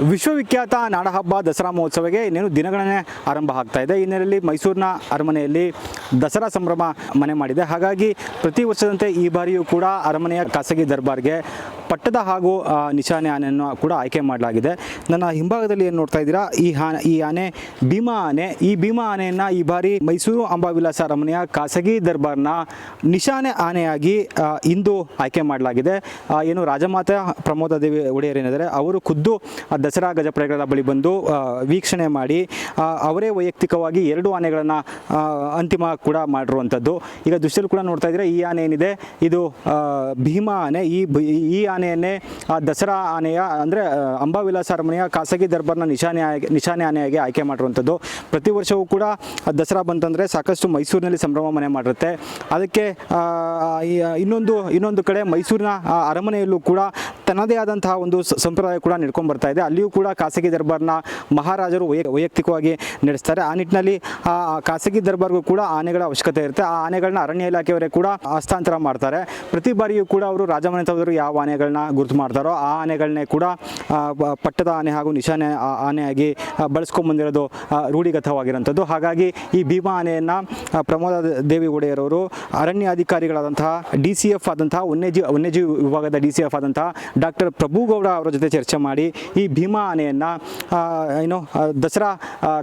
ವಿಶ್ವವಿಖ್ಯಾತ ನಾಡಹಬ್ಬ ದಸರಾ ಮಹೋತ್ಸವಕ್ಕೆ ಇನ್ನೇನು ದಿನಗಳನ್ನೇ ಆರಂಭ ಆಗ್ತಾ ಇದೆ. ಹಿನ್ನೆಲೆಯಲ್ಲಿ ಮೈಸೂರಿನ ಅರಮನೆಯಲ್ಲಿ ದಸರಾ ಸಂಭ್ರಮ ಮನೆ ಮಾಡಿದೆ. ಹಾಗಾಗಿ ಪ್ರತಿ ವರ್ಷದಂತೆ ಈ ಬಾರಿಯೂ ಕೂಡ ಅರಮನೆಯ ಖಾಸಗಿ ದರ್ಬಾರ್ಗೆ ಪಟ್ಟದ ಹಾಗೂ ನಿಶಾನೆ ಆನೆಯನ್ನು ಕೂಡ ಆಯ್ಕೆ ಮಾಡಲಾಗಿದೆ. ನನ್ನ ಹಿಂಭಾಗದಲ್ಲಿ ಏನು ನೋಡ್ತಾ ಇದ್ದೀರಾ? ಈ ಆನೆ ಈ ಆನೆ ಭೀಮಾ ಆನೆ. ಈ ಭೀಮಾ ಆನೆಯನ್ನು ಈ ಬಾರಿ ಮೈಸೂರು ಅಂಬಾವಿಲಾಸ ಅರಮನೆಯ ಖಾಸಗಿ ದರ್ಬಾರ್ನ ನಿಶಾನೆ ಆನೆಯಾಗಿ ಇಂದು ಆಯ್ಕೆ ಮಾಡಲಾಗಿದೆ. ಏನು ರಾಜಮಾತಾ ಪ್ರಮೋದ ದೇವಿ ಒಡೆಯರ್ ಏನಿದ್ದಾರೆ, ಅವರು ಖುದ್ದು ದಸರಾ ಗಜಪಡೆಗಳ ಬಳಿ ಬಂದು ವೀಕ್ಷಣೆ ಮಾಡಿ ಅವರೇ ವೈಯಕ್ತಿಕವಾಗಿ ಎರಡು ಆನೆಗಳನ್ನು ಅಂತಿಮ ಕೂಡ ಮಾಡಿರುವಂಥದ್ದು ಈಗ ದೃಶ್ಯದಲ್ಲಿ ಕೂಡ ನೋಡ್ತಾ ಇದ್ದೀರಾ, ಈ ಆನೆ ಏನಿದೆ? ಇದು ಭೀಮಾ ಆನೆ. ಈ ಈ ಆನೆಯನ್ನೇ, ಆ ದಸರಾ ಆನೆಯ, ಅಂದರೆ ಅಂಬಾವಿಲಾಸ ಅರಮನೆಯ ಖಾಸಗಿ ದರ್ಬಾರ್ನ ನಿಶಾನೆ ನಿಶಾನೆ ಆನೆಯಾಗಿ ಆಯ್ಕೆ ಮಾಡಿರುವಂಥದ್ದು. ಪ್ರತಿ ವರ್ಷವೂ ಕೂಡ ದಸರಾ ಬಂತಂದರೆ ಸಾಕಷ್ಟು ಮೈಸೂರಿನಲ್ಲಿ ಸಂಭ್ರಮ ಮನೆ ಮಾಡಿರುತ್ತೆ. ಅದಕ್ಕೆ ಇನ್ನೊಂದು ಇನ್ನೊಂದು ಕಡೆ ಮೈಸೂರಿನ ಅರಮನೆಯಲ್ಲೂ ಕೂಡ ತನ್ನದೇ ಆದಂತಹ ಒಂದು ಸಂಪ್ರದಾಯ ಕೂಡ ನಡ್ಕೊಂಡು ಬರ್ತಾ ಇದೆ. ಅಲ್ಲಿಯೂ ಕೂಡ ಖಾಸಗಿ ದರ್ಬಾರ್ನ ಮಹಾರಾಜರು ವೈಯ ವೈಯಕ್ತಿಕವಾಗಿ ನಡೆಸ್ತಾರೆ. ಆ ನಿಟ್ಟಿನಲ್ಲಿ ಆ ಖಾಸಗಿ ದರ್ಬಾರ್ಗೂ ಕೂಡ ಆನೆಗಳ ಅವಶ್ಯಕತೆ ಇರುತ್ತೆ. ಆ ಆನೆಗಳನ್ನ ಅರಣ್ಯ ಇಲಾಖೆಯವರೇ ಕೂಡ ಹಸ್ತಾಂತರ ಮಾಡ್ತಾರೆ. ಪ್ರತಿ ಬಾರಿಯೂ ಕೂಡ ಅವರು ರಾಜಮನೆತವರು ಯಾವ ಆನೆಗಳನ್ನ ಗುರುತು ಮಾಡ್ತಾರೋ ಆ ಆನೆಗಳನ್ನೇ ಕೂಡ ಪಟ್ಟದ ಆನೆ ಹಾಗೂ ನಿಶಾನೆ ಆನೆಯಾಗಿ ಆ, ರೂಢಿಗತವಾಗಿರೋಂಥದ್ದು. ಹಾಗಾಗಿ ಈ ಭೀಮಾ ಆನೆಯನ್ನು ಪ್ರಮೋದ ದೇವಿ ಒಡೆಯರವರು ಅರಣ್ಯ ಅಧಿಕಾರಿಗಳಾದಂತಹ ಡಿ ಸಿ ಎಫ್ ಆದಂತಹ ವನ್ಯಜೀವಿ ವನ್ಯಜೀವಿ ವಿಭಾಗದ ಡಿ ಸಿ ಎಫ್ ಆದಂತಹ ಡಾಕ್ಟರ್ ಪ್ರಭುಗೌಡ ಅವರ ಜೊತೆ ಚರ್ಚೆ ಮಾಡಿ ಈ ಭೀಮಾ ಆನೆಯನ್ನು ಏನು ದಸರಾ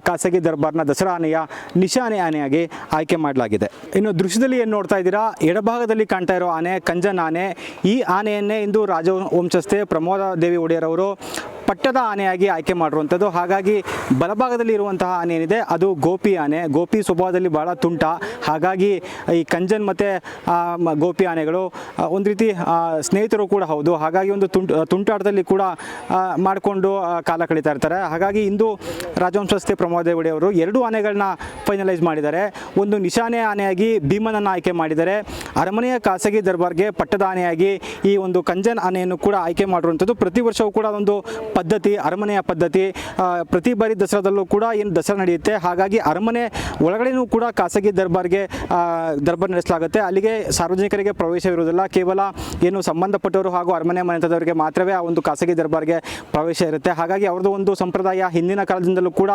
ಖಾಸಗಿ ದರ್ಬಾರ್ನ ದಸರಾ ಆನೆಯ ನಿಶಾನೆ ಆನೆಯಾಗಿ ಆಯ್ಕೆ ಮಾಡಲಾಗಿದೆ. ಇನ್ನು ದೃಶ್ಯದಲ್ಲಿ ಏನು ನೋಡ್ತಾ ಇದ್ದೀರಾ? ಎಡಭಾಗದಲ್ಲಿ ಕಾಣ್ತಾ ಇರೋ ಆನೆ, ಕಂಜನ್ ಆನೆ. ಈ ಆನೆಯನ್ನೇ ಇಂದು ರಾಜವಂಶಸ್ಥೆ ಪ್ರಮೋದ ದೇವಿ ಒಡೆಯರ್ ಅವರು ಪಟ್ಟದ ಆನೆಯಾಗಿ ಆಯ್ಕೆ ಮಾಡಿರುವಂಥದ್ದು. ಹಾಗಾಗಿ ಬಲಭಾಗದಲ್ಲಿ ಇರುವಂತಹ ಆನೆ ಏನಿದೆ ಅದು ಗೋಪಿ ಆನೆ. ಗೋಪಿ ಸ್ವಭಾವದಲ್ಲಿ ಬಹಳ ತುಂಟ. ಹಾಗಾಗಿ ಈ ಕಂಜನ್ ಮತ್ತು ಗೋಪಿ ಆನೆಗಳು ಒಂದು ರೀತಿ ಸ್ನೇಹಿತರು ಕೂಡ ಹೌದು. ಹಾಗಾಗಿ ಒಂದು ತುಂಟ, ತುಂಟಾಟದಲ್ಲಿ ಕೂಡ ಮಾಡಿಕೊಂಡು ಕಾಲ ಕಳೀತಾ ಇರ್ತಾರೆ. ಹಾಗಾಗಿ ಇಂದು ರಾಜವಂಶಸ್ಥೆ ಪ್ರಮೋದ ಅವರು ಎರಡು ಆನೆಗಳನ್ನ ಫೈನಲೈಸ್ ಮಾಡಿದ್ದಾರೆ. ಒಂದು ನಿಶಾನೆ ಆನೆಯಾಗಿ ಭೀಮನನ್ನು ಆಯ್ಕೆ ಮಾಡಿದ್ದಾರೆ. ಅರಮನೆಯ ಖಾಸಗಿ ದರ್ಬಾರ್ಗೆ ಪಟ್ಟದಾನೆಯಾಗಿ ಈ ಒಂದು ಕಂಜನ್ ಆನೆಯನ್ನು ಕೂಡ ಆಯ್ಕೆ ಮಾಡಿರುವಂಥದ್ದು. ಪ್ರತಿ ವರ್ಷವೂ ಕೂಡ ಒಂದು ಪದ್ಧತಿ, ಅರಮನೆಯ ಪದ್ಧತಿ. ಪ್ರತಿ ಬಾರಿ ದಸರಾದಲ್ಲೂ ಕೂಡ ಏನು ದಸರಾ ನಡೆಯುತ್ತೆ. ಹಾಗಾಗಿ ಅರಮನೆ ಒಳಗಡೆನೂ ಕೂಡ ಖಾಸಗಿ ದರ್ಬಾರ್ಗೆ ದರ್ಬಾರ್ ನಡೆಸಲಾಗುತ್ತೆ. ಅಲ್ಲಿಗೆ ಸಾರ್ವಜನಿಕರಿಗೆ ಪ್ರವೇಶವಿರುವುದಿಲ್ಲ. ಕೇವಲ ಏನು ಸಂಬಂಧಪಟ್ಟವರು ಹಾಗೂ ಅರಮನೆ ಮನೆತದವರಿಗೆ ಮಾತ್ರವೇ ಆ ಒಂದು ಖಾಸಗಿ ದರ್ಬಾರ್ಗೆ ಪ್ರವೇಶ ಇರುತ್ತೆ. ಹಾಗಾಗಿ ಅವ್ರದ್ದು ಒಂದು ಸಂಪ್ರದಾಯ ಹಿಂದಿನ ಕಾಲದಿಂದಲೂ ಕೂಡ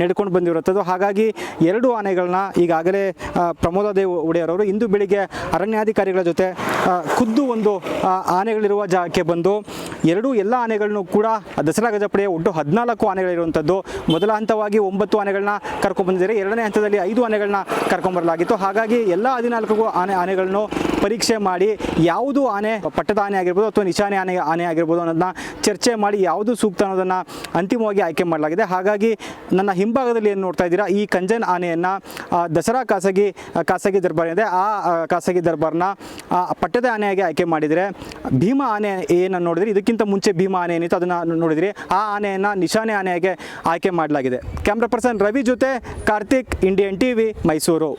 ನಡ್ಕೊಂಡು ಬಂದಿರುತ್ತದೆ ಹಾಗಾಗಿ ಎರಡು ಆನೆಗಳನ್ನ ಈಗಾಗಲೇ ಪ್ರಮೋದಾದೇವ್ ಪ್ರಮೋದ ದೇವ್ ಒಡೆಯರವರು ಇಂದು ಬೆಳಿಗ್ಗೆ ಅರಣ್ಯಾಧಿಕಾರಿಗಳ ಜೊತೆ ಖುದ್ದು ಒಂದು ಆನೆಗಳಿರುವ ಜಾಗಕ್ಕೆ ಬಂದು, ಎರಡೂ ಎಲ್ಲ ಆನೆಗಳನ್ನು ಕೂಡ ದಸರಾ ಗಜಪಡೆಯ ಒಟ್ಟು ಹದಿನಾಲ್ಕು ಆನೆಗಳಿರುವಂಥದ್ದು. ಮೊದಲ ಹಂತವಾಗಿ ಒಂಬತ್ತು ಆನೆಗಳನ್ನ ಕರ್ಕೊಂಡ್ಬಂದಿದ್ದಾರೆ ಎರಡನೇ ಹಂತದಲ್ಲಿ ಐದು ಆನೆಗಳನ್ನ ಕರ್ಕೊಂಬರಲಾಗಿತ್ತು ಹಾಗಾಗಿ ಎಲ್ಲ ಹದಿನಾಲ್ಕು ಆನೆ, ಆನೆಗಳನ್ನು ಪರೀಕ್ಷೆ ಮಾಡಿ ಯಾವುದು ಆನೆ ಪಟ್ಟದ ಆನೆ ಆಗಿರ್ಬೋದು ಅಥವಾ ನಿಶಾನೆ ಆನೆ ಆನೆ ಆಗಿರ್ಬೋದು ಅನ್ನೋದನ್ನ ಚರ್ಚೆ ಮಾಡಿ ಯಾವುದು ಸೂಕ್ತ ಅನ್ನೋದನ್ನು ಅಂತಿಮವಾಗಿ ಆಯ್ಕೆ ಮಾಡಲಾಗಿದೆ. ಹಾಗಾಗಿ ನನ್ನ ಹಿಂಭಾಗದಲ್ಲಿ ಏನು ನೋಡ್ತಾ ಇದ್ದೀರಾ, ಈ ಕಂಜನ್ ಆನೆಯನ್ನು ದಸರಾ ಖಾಸಗಿ ಖಾಸಗಿ ದರ್ಬಾರ್ ಇದೆ. ಆ ಖಾಸಗಿ ದರ್ಬಾರ್ನ ಪಟ್ಟದ ಆನೆಯಾಗಿ ಆಯ್ಕೆ ಮಾಡಿದರೆ ಭೀಮಾ ಆನೆ ಏನನ್ನು ನೋಡಿದ್ರಿ? ಇದಕ್ಕಿಂತ ಮುಂಚೆ ಭೀಮಾ ಆನೆ ಏನಿತ್ತು ಅದನ್ನು ನೋಡಿದ್ರಿ? ಆ ಆನೆಯನ್ನು ನಿಶಾನೆ ಆನೆಯಾಗಿ ಆಯ್ಕೆ ಮಾಡಲಾಗಿದೆ. ಕ್ಯಾಮ್ರಾ ಪರ್ಸನ್ ರವಿ ಜೊತೆ ಕಾರ್ತಿಕ್, ಇಂಡಿಯನ್ ಟಿವಿ, ಮೈಸೂರು.